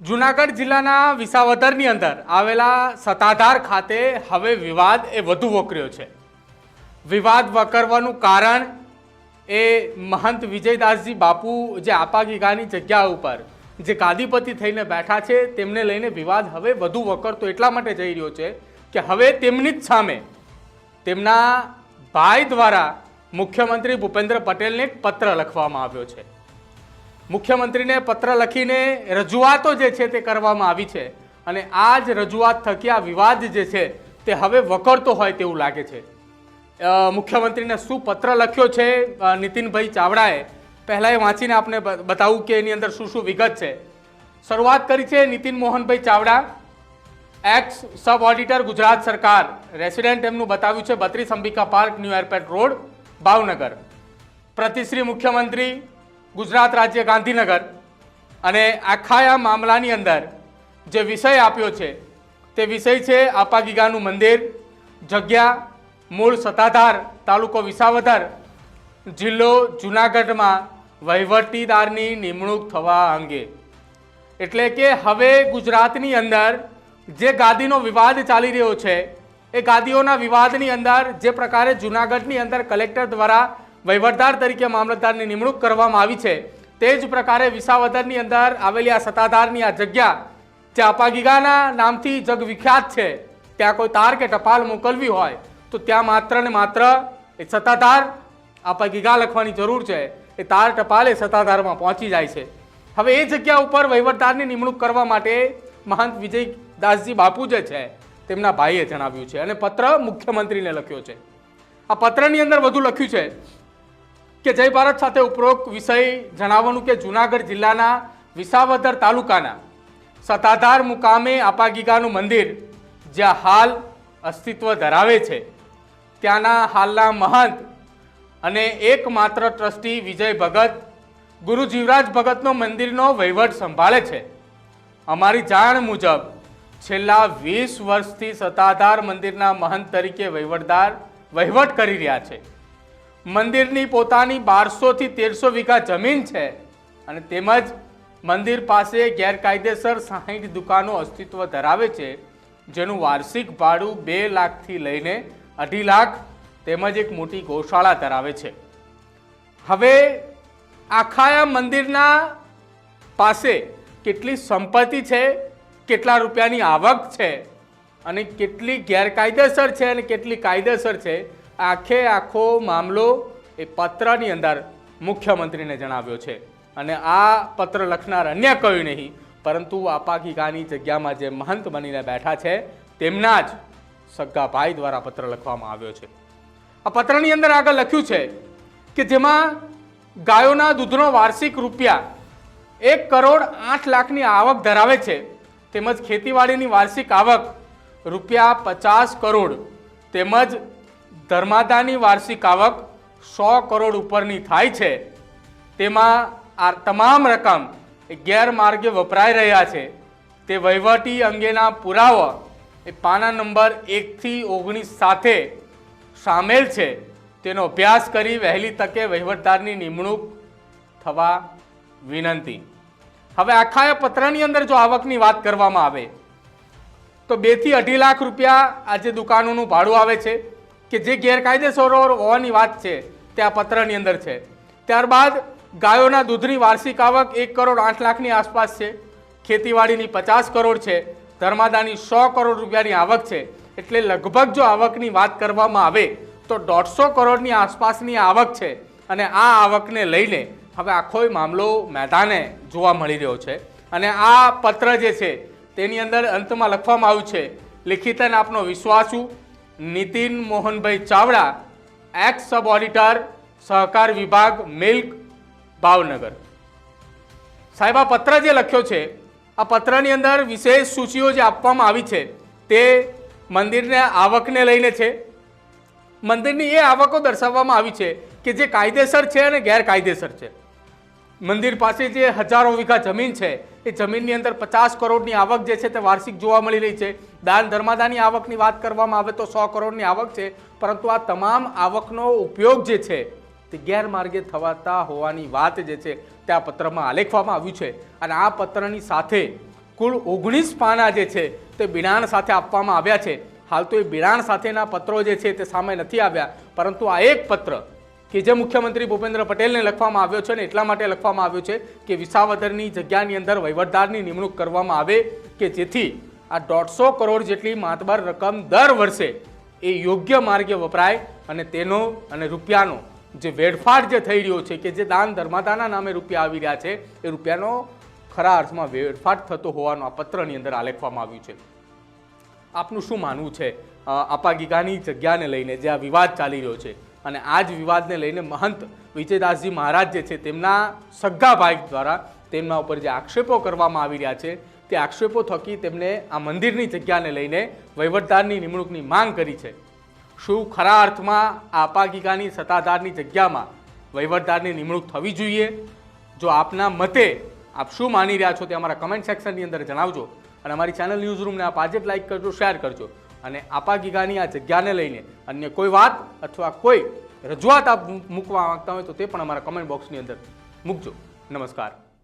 જુનાગઢ જિલ્લાના વિસાવદરની અંદર આવેલા સત્તાધાર ખાતે હવે વિવાદ એ વધુ વકર્યો છે. વિવાદ વકરવાનું કારણ એ મહંત વિજયદાસજી બાપુ જે આપાગીગાની જગ્યા ઉપર જે ગાદીપતિ થઈને બેઠા છે, તેમને લઈને વિવાદ હવે વધુ વકરતો એટલા માટે જઈ રહ્યો છે કે હવે તેમની જ સામે તેમના ભાઈ દ્વારા મુખ્યમંત્રી ભૂપેન્દ્ર પટેલને એક પત્ર લખવામાં આવ્યો છે. મુખ્યમંત્રીને પત્ર લખીને રજૂઆતો જે છે તે કરવામાં આવી છે અને આ જ રજૂઆત થકી આ વિવાદ જે છે તે હવે વકરતો હોય તેવું લાગે છે. મુખ્યમંત્રીને શું પત્ર લખ્યો છે? નીતિનભાઈ ચાવડાએ પહેલાં એ વાંચીને આપને બ- બતાવું કે એની અંદર શું શું વિગત છે. શરૂઆત કરી છે Nitin Mohanbhai Chavda ex sub auditor Gujarat સરકાર. રેસિડેન્ટ એમનું બતાવ્યું છે, બત્રીસ Ambika park, new airport road, Bhavnagar. પ્રતિશ્રી મુખ્યમંત્રી ગુજરાત રાજ્ય ગાંધીનગર અને આખા આ મામલાની અંદર જે વિષય આપ્યો છે, તે વિષય છે આપાગીગાનું મંદિર, જગ્યા, મૂળ સત્તાધાર, તાલુકો વિસાવદર, જિલ્લો જુનાગઢમાં વહીવટીદારની નિમણૂક થવા અંગે. એટલે કે હવે ગુજરાતની અંદર જે ગાદીનો વિવાદ ચાલી રહ્યો છે, એ ગાદીઓના વિવાદની અંદર જે પ્રકારે જુનાગઢની અંદર કલેક્ટર દ્વારા વહીવટદાર તરીકે મામલતદારની નિમણૂક કરવામાં આવી છે. તે જ પ્રકારે વિસાવદરની અંદર આવેલી આ સત્તાધારની આ જગ્યા, જે અપાગીગાના નામથી જગવિખ્યાત છે, ત્યાં કોઈ તાર કે ટપાલ મોકલવી હોય, તો ત્યાં માત્ર ને માત્ર એ સત્તાધાર અપાગીગા લખવાની જરૂર છે. એ તાર ટપાલ એ સત્તાધારમાં પહોંચી જાય છે. હવે એ જગ્યા ઉપર વહીવટદારની નિમણૂક કરવા માટે મહંત વિજયદાસજી બાપુ જે છે, તેમના ભાઈએ જણાવ્યું છે અને પત્ર મુખ્યમંત્રીને લખ્યો છે. આ પત્રની અંદર વધુ લખ્યું છે કે જય ભારત સાથે ઉપરોક્ત વિષય જણાવવાનું કે જુનાગઢ જિલ્લાના વિસાવદર તાલુકાના સત્તાધાર મુકામે આપાગીગાનું મંદિર જ્યાં હાલ અસ્તિત્વ ધરાવે છે. ત્યાંના હાલના મહંત અને એકમાત્ર ટ્રસ્ટી વિજય ભગત, ગુરુ જીવરાજ ભગતનો મંદિરનો વહીવટ સંભાળે છે. અમારી જાણ મુજબ છેલ્લા વીસ વર્ષથી સત્તાધાર મંદિરના મહંત તરીકે વહીવટદાર, વહીવટ કરી રહ્યા છે. મંદિરની પોતાની બારસોથી તેરસો વીઘા જમીન છે અને તેમજ મંદિર પાસે ગેરકાયદેસર સાહીઠ દુકાનો અસ્તિત્વ ધરાવે છે, જેનું વાર્ષિક ભાડું બે લાખથી લઈને અઢી લાખ તેમજ એક મોટી ગૌશાળા ધરાવે છે. હવે આખા મંદિરના પાસે કેટલી સંપત્તિ છે, કેટલા રૂપિયાની આવક છે અને કેટલી ગેરકાયદેસર છે અને કેટલી કાયદેસર છે આખે આખો મામલો એ પત્રની અંદર મુખ્યમંત્રીને જણાવ્યો છે. અને આ પત્ર લખનાર અન્ય કયું નહીં, પરંતુ આપાકિકાની જગ્યામાં જે મહંત બનીને બેઠા છે, તેમના જ સગાભાઈ દ્વારા પત્ર લખવામાં આવ્યો છે. આ પત્રની અંદર આગળ લખ્યું છે કે જેમાં ગાયોના દૂધનો વાર્ષિક રૂપિયા એક કરોડ આઠ લાખની આવક ધરાવે છે. તેમજ ખેતીવાડીની વાર્ષિક આવક રૂપિયા પચાસ કરોડ તેમજ ધર્માદાની વાર્ષિક આવક સો કરોડ ઉપરની થાય છે. તેમાં આ તમામ રકમ ગેરમાર્ગે વપરાઈ રહ્યા છે. તે વહીવટી અંગેના પુરાવા એ પાના નંબર એકથી ઓગણીસ સાથે સામેલ છે. તેનો અભ્યાસ કરી વહેલી તકે વહીવટદારની નિમણૂક થવા વિનંતી. હવે આખા એ પત્રની અંદર જો આવકની વાત કરવામાં આવે, તો બેથી અઢી લાખ રૂપિયા આજે દુકાનોનું ભાડું આવે છે. કે જે ગેરકાયદેસર હોવાની વાત છે, તે આ પત્રની અંદર છે. ત્યારબાદ ગાયોના દૂધની વાર્ષિક આવક એક કરોડ આઠ લાખની આસપાસ છે. ખેતીવાડીની પચાસ કરોડ છે. ધર્માદાની સો કરોડ રૂપિયાની આવક છે. એટલે લગભગ જો આવકની વાત કરવામાં આવે, તો દોઢસો કરોડની આસપાસની આવક છે. અને આ આવકને લઈને હવે આખો મામલો મેદાને જોવા મળી રહ્યો છે. અને આ પત્ર જે છે, તેની અંદર અંતમાં લખવામાં આવ્યું છે, લિખિતન આપનો વિશ્વાસુ Nitin Mohanbhai Chavda ex sub auditor સહકાર વિભાગ, મિલ્ક, ભાવનગર. સાહેબ, આ પત્ર જે લખ્યો છે, આ પત્રની અંદર વિશેષ સૂચિઓ જે આપવામાં આવી છે, તે મંદિરને આવકને લઈને છે. મંદિરની એ આવકો દર્શાવવામાં આવી છે કે જે કાયદેસર છે અને ગેરકાયદેસર છે. મંદિર પાસે જે હજારો વીઘા જમીન છે એ જમીનની અંદર પચાસ કરોડની આવક જે છે તે વાર્ષિક જોવા મળી રહી છે. દાન ધર્માદાની આવકની વાત કરવામાં આવે તો સો કરોડની આવક છે, પરંતુ આ તમામ આવકનો ઉપયોગ જે છે તે ગેરમાર્ગે થવાતા હોવાની વાત જે છે તે આ પત્રમાં આલેખવામાં આવ્યું છે. અને આ પત્રની સાથે કુલ ઓગણીસ પાના જે છે તે બિડાણ સાથે આપવામાં આવ્યા છે. હાલ તો એ બિડાણ સાથેના પત્રો જે છે તે સામે નથી આવ્યા, પરંતુ આ એક પત્ર કે જે મુખ્યમંત્રી ભૂપેન્દ્ર પટેલને લખવામાં આવ્યો છે ને એટલા માટે લખવામાં આવ્યો છે કે વિસાવદરની જગ્યાની અંદર વહીવટદારની નિમણૂક કરવામાં આવે કે જેથી આ દોઢસો કરોડ જેટલી માતબર રકમ દર વર્ષે એ યોગ્ય માર્ગે વપરાય અને તેનો અને રૂપિયાનો જે વેડફાટ જે થઈ રહ્યો છે કે જે દાન ધર્માદાના નામે રૂપિયા આવી રહ્યા છે, એ રૂપિયાનો ખરા અર્થમાં વેડફાટ થતો હોવાનું આ પત્રની અંદર આલેખવામાં આવ્યું છે. આપનું શું માનવું છે? આપા ગીગાની જગ્યાને લઈને જે આ વિવાદ ચાલી રહ્યો છે અને આ જ વિવાદને લઈને મહંત વિજયદાસજી મહારાજ જે છે તેમના સગા ભાઈ દ્વારા તેમના ઉપર જે આક્ષેપો કરવામાં આવી રહ્યા છે, તે આક્ષેપો થકી તેમણે આ મંદિરની જગ્યાને લઈને વહીવટદારની નિમણૂકની માંગ કરી છે. શું ખરા અર્થમાં આપાગિકાની સત્તાધારની જગ્યામાં વહીવટદારની નિમણૂક થવી જોઈએ? જો આપના મતે આપ શું માની રહ્યા છો તે અમારા કમેન્ટ સેક્શનની અંદર જણાવજો અને અમારી ચેનલ ન્યૂઝ રૂમને આપ આજે જ લાઈક કરજો શેર કરજો. અને આપા ગીગાની આ જગ્યાને લઈને અન્ય કોઈ વાત અથવા કોઈ રજૂઆત આપ મૂકવા માંગતા હોય તો તે પણ અમારા કમેન્ટ બોક્સની અંદર મૂકજો. નમસ્કાર.